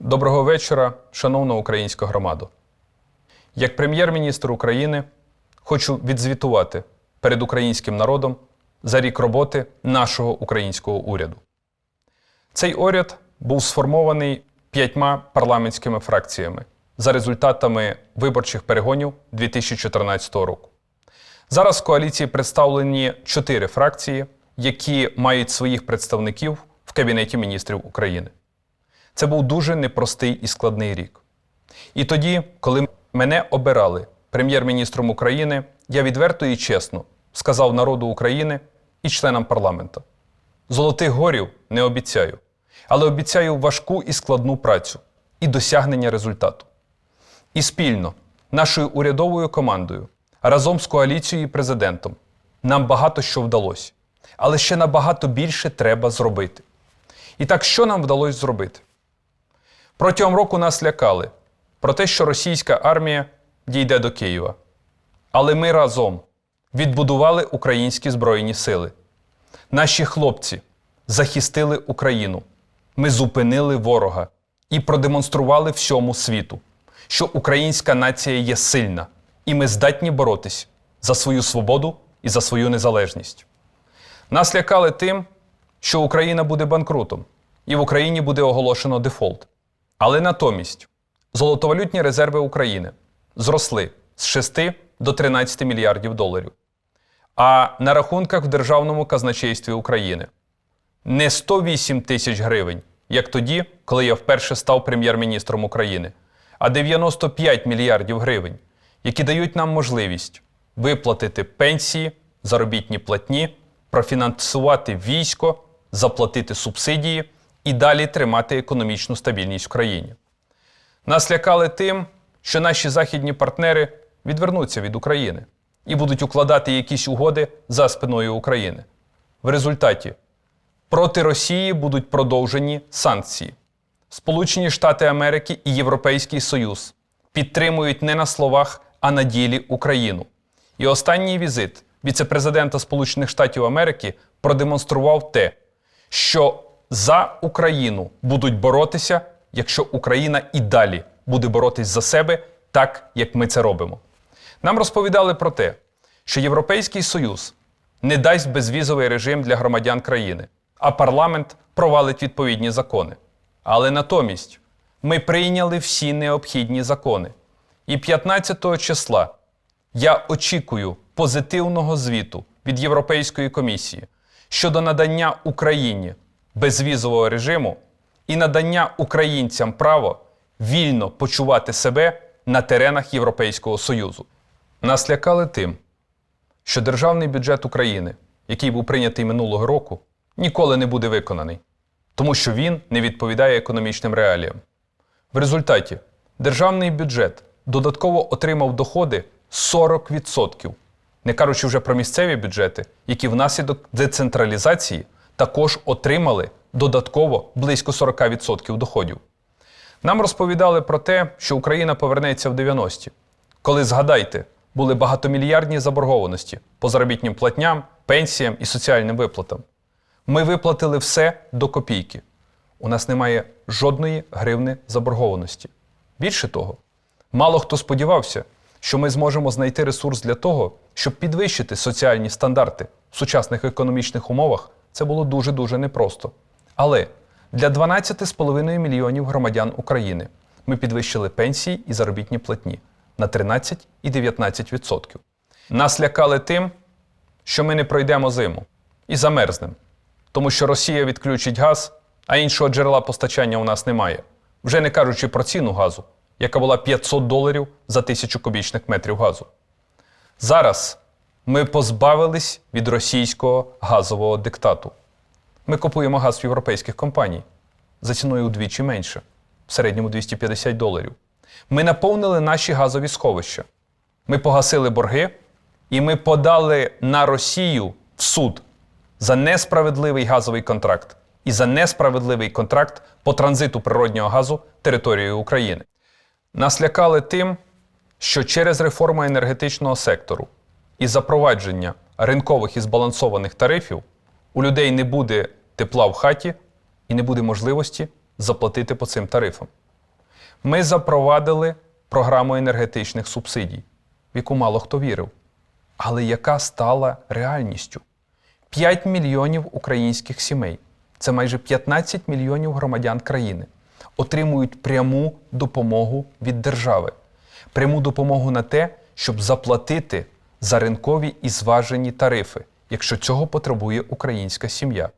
Доброго вечора, шановна українська громада. Як прем'єр-міністр України хочу відзвітувати перед українським народом за рік роботи нашого українського уряду. Цей уряд був сформований п'ятьма парламентськими фракціями за результатами виборчих перегонів 2014 року. Зараз в коаліції представлені чотири фракції, які мають своїх представників в Кабінеті міністрів України. Це був дуже непростий і складний рік. І тоді, коли мене обирали прем'єр-міністром України, я відверто і чесно сказав народу України і членам парламента: золотих горів не обіцяю, але обіцяю важку і складну працю і досягнення результату. І спільно, нашою урядовою командою, разом з коаліцією і президентом, нам багато що вдалося, але ще набагато більше треба зробити. І так, що нам вдалося зробити? Протягом року нас лякали про те, що російська армія дійде до Києва. Але ми разом відбудували українські Збройні сили. Наші хлопці захистили Україну. Ми зупинили ворога і продемонстрували всьому світу, що українська нація є сильна, і ми здатні боротись за свою свободу і за свою незалежність. Нас лякали тим, що Україна буде банкрутом, і в Україні буде оголошено дефолт. Але натомість золотовалютні резерви України зросли з 6 до 13 мільярдів доларів. А на рахунках в Державному казначействі України не 108 тисяч гривень, як тоді, коли я вперше став прем'єр-міністром України, а 95 мільярдів гривень, які дають нам можливість виплатити пенсії, заробітні платні, профінансувати військо, заплатити субсидії і далі тримати економічну стабільність в країні. Нас лякали тим, що наші західні партнери відвернуться від України і будуть укладати якісь угоди за спиною України. В результаті проти Росії будуть продовжені санкції. Сполучені Штати Америки і Європейський Союз підтримують не на словах, а на ділі Україну. І останній візит віцепрезидента Сполучених Штатів Америки продемонстрував те, що за Україну будуть боротися, якщо Україна і далі буде боротись за себе, так як ми це робимо. Нам розповідали про те, що Європейський Союз не дасть безвізовий режим для громадян країни, а парламент провалить відповідні закони. Але натомість ми прийняли всі необхідні закони. І 15 числа я очікую позитивного звіту від Європейської комісії щодо надання Україні безвізового режиму і надання українцям право вільно почувати себе на теренах Європейського Союзу. Нас лякали тим, що державний бюджет України, який був прийнятий минулого року, ніколи не буде виконаний, тому що він не відповідає економічним реаліям. В результаті державний бюджет додатково отримав доходи 40%, не кажучи вже про місцеві бюджети, які внаслідок децентралізації також отримали додатково близько 40% доходів. Нам розповідали про те, що Україна повернеться в 90-ті, коли згадайте, були багатомільярдні заборгованості по заробітнім платням, пенсіям і соціальним виплатам. Ми виплатили все до копійки. У нас немає жодної гривни заборгованості. Більше того, мало хто сподівався, що ми зможемо знайти ресурс для того, щоб підвищити соціальні стандарти в сучасних економічних умовах. Це було дуже-дуже непросто. Але для 12,5 мільйонів громадян України ми підвищили пенсії і заробітні платні на 13 і 19%. Нас лякали тим, що ми не пройдемо зиму і замерзнемо, тому що Росія відключить газ, а іншого джерела постачання у нас немає. Вже не кажучи про ціну газу, яка була 500 доларів за тисячу кубічних метрів газу. Зараз ми позбавились від російського газового диктату. Ми купуємо газ в європейських компаній за ціною удвічі менше, в середньому 250 доларів. Ми наповнили наші газові сховища. Ми погасили борги, і ми подали на Росію в суд за несправедливий газовий контракт і за несправедливий контракт по транзиту природнього газу територією України. Нас лякали тим, що через реформу енергетичного сектору і запровадження ринкових і збалансованих тарифів у людей не буде тепла в хаті і не буде можливості заплатити по цим тарифам. Ми запровадили програму енергетичних субсидій, в яку мало хто вірив, але яка стала реальністю. 5 мільйонів українських сімей, це майже 15 мільйонів громадян країни, отримують пряму допомогу від держави, пряму допомогу на те, щоб заплатити за ринкові і зважені тарифи, якщо цього потребує українська сім'я.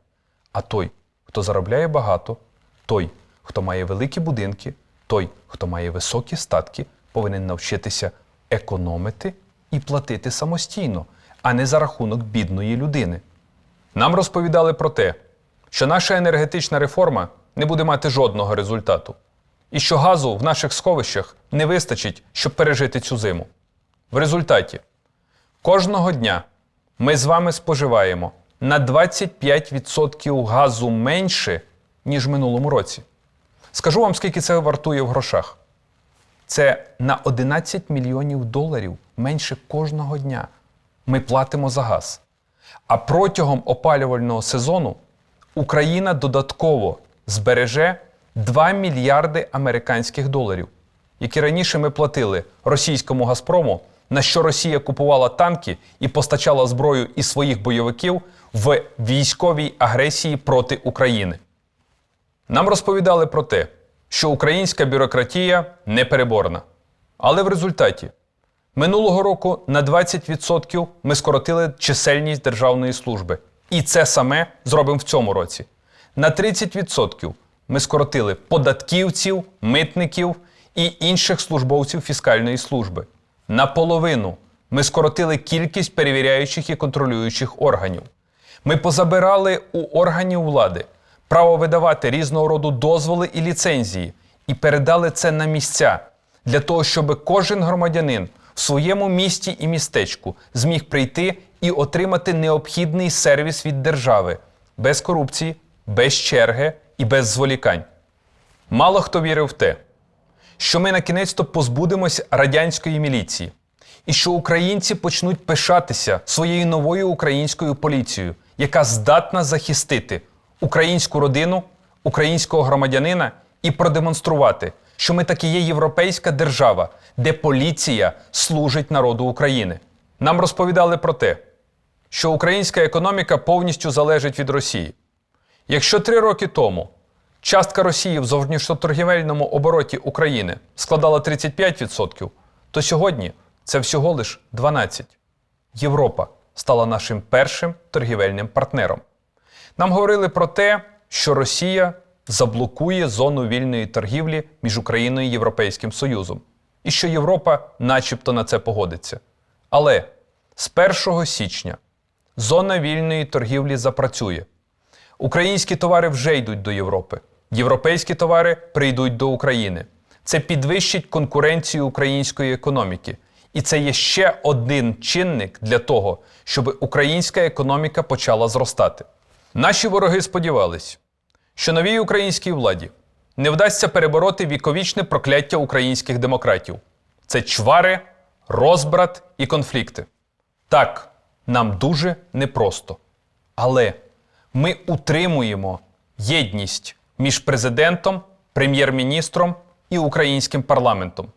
А той, хто заробляє багато, той, хто має великі будинки, той, хто має високі статки, повинен навчитися економити і платити самостійно, а не за рахунок бідної людини. Нам розповідали про те, що наша енергетична реформа не буде мати жодного результату, і що газу в наших сховищах не вистачить, щоб пережити цю зиму. В результаті кожного дня ми з вами споживаємо на 25% газу менше, ніж в минулому році. Скажу вам, скільки це вартує в грошах. Це на 11 мільйонів доларів менше кожного дня. Ми платимо за газ. А протягом опалювального сезону Україна додатково збереже 2 мільярди американських доларів, які раніше ми платили російському Газпрому, на що Росія купувала танки і постачала зброю із своїх бойовиків в військовій агресії проти України. Нам розповідали про те, що українська бюрократія непереборна. Але в результаті минулого року на 20% ми скоротили чисельність державної служби. І це саме зробимо в цьому році. На 30% ми скоротили податківців, митників і інших службовців фіскальної служби. Наполовину ми скоротили кількість перевіряючих і контролюючих органів. Ми позабирали у органів влади право видавати різного роду дозволи і ліцензії і передали це на місця для того, щоб кожен громадянин в своєму місті і містечку зміг прийти і отримати необхідний сервіс від держави без корупції, без черги і без зволікань. Мало хто вірив в те, що ми на кінець-то позбудемось радянської міліції, і що українці почнуть пишатися своєю новою українською поліцією, яка здатна захистити українську родину, українського громадянина і продемонструвати, що ми таки є європейська держава, де поліція служить народу України. Нам розповідали про те, що українська економіка повністю залежить від Росії. Якщо три роки тому частка Росії в зовнішньоторгівельному обороті України складала 35%, то сьогодні це всього лиш 12%. Європа стала нашим першим торгівельним партнером. Нам говорили про те, що Росія заблокує зону вільної торгівлі між Україною і Європейським Союзом, і що Європа начебто на це погодиться. Але з 1 січня зона вільної торгівлі запрацює. Українські товари вже йдуть до Європи, європейські товари прийдуть до України. Це підвищить конкуренцію української економіки. І це є ще один чинник для того, щоб українська економіка почала зростати. Наші вороги сподівались, що новій українській владі не вдасться перебороти віковічне прокляття українських демократів. Це чвари, розбрат і конфлікти. Так, нам дуже непросто. Але ми утримуємо єдність між президентом, прем'єр-міністром і українським парламентом.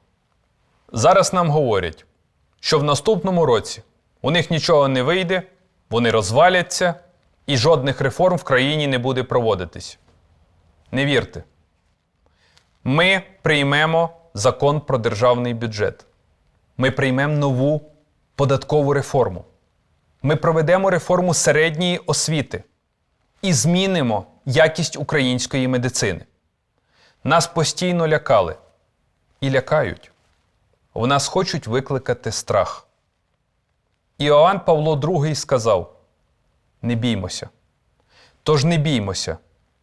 Зараз нам говорять, що в наступному році у них нічого не вийде, вони розваляться і жодних реформ в країні не буде проводитись. Не вірте. Ми приймемо закон про державний бюджет. Ми приймемо нову податкову реформу. Ми проведемо реформу середньої освіти і змінимо якість української медицини. Нас постійно лякали і лякають. В нас хочуть викликати страх. Іоанн Павло II сказав: не біймося. Тож не біймося,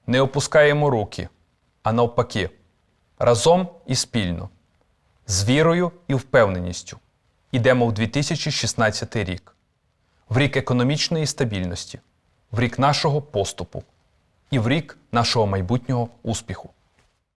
не опускаємо руки, а навпаки, разом і спільно, з вірою і впевненістю йдемо в 2016 рік, в рік економічної стабільності, в рік нашого поступу і в рік нашого майбутнього успіху.